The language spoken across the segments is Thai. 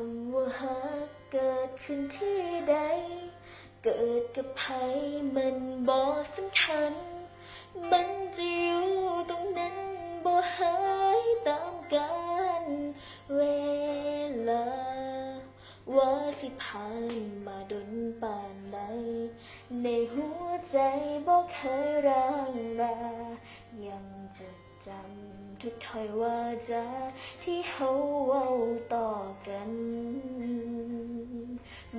ำว่าฮักเกิดขึ้นที่ใด เกิดกับใครมันบ่สำคัญ มันจะอยู่ตรงนั้นบ่หายตามกันเวลา ว่าสิผ่านมาดนป่านใดในหัวใจบ่เคยร่างรายังจดจำ ทุกถ้อยว่าจาที่เฮาเว้าต่อกัน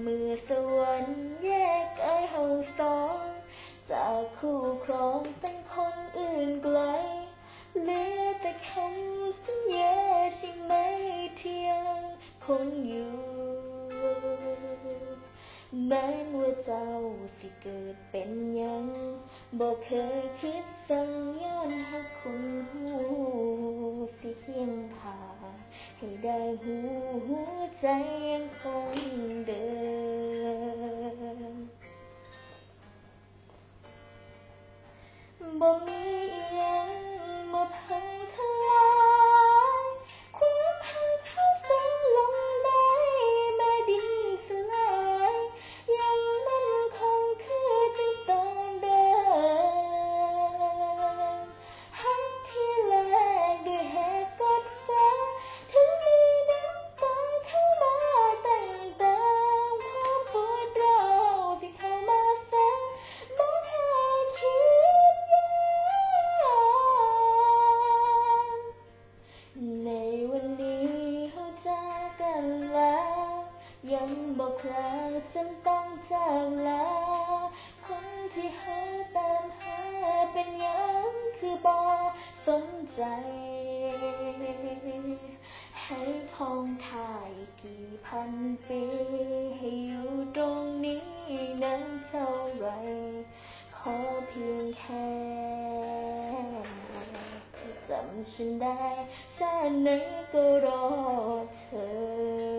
เมื่อสวรรค์แยกไอายเฮาสองจากคู่ครองเป็นคนอื่นไกลเหลือแต่คำสัญญาที่ไม่เที่ยงคงอยู่แม้นว่าเจ้าสิเกิดเป็นยังบอกเคยคิดสั่งย้อ ให้ได้หูหัวใจยังคงเดิมบ่มีอีหยังมาพัง บอกลาจนต้องจากลาคนที่เขาตามหาเป็นยังคือบอสนใจ ให้คองถ่ายกี่พันปี ให้อยู่ตรงนี้นั้นเท่าไรขอเพียงแค่จำฉันได้ชาติไหนก็รอเธอ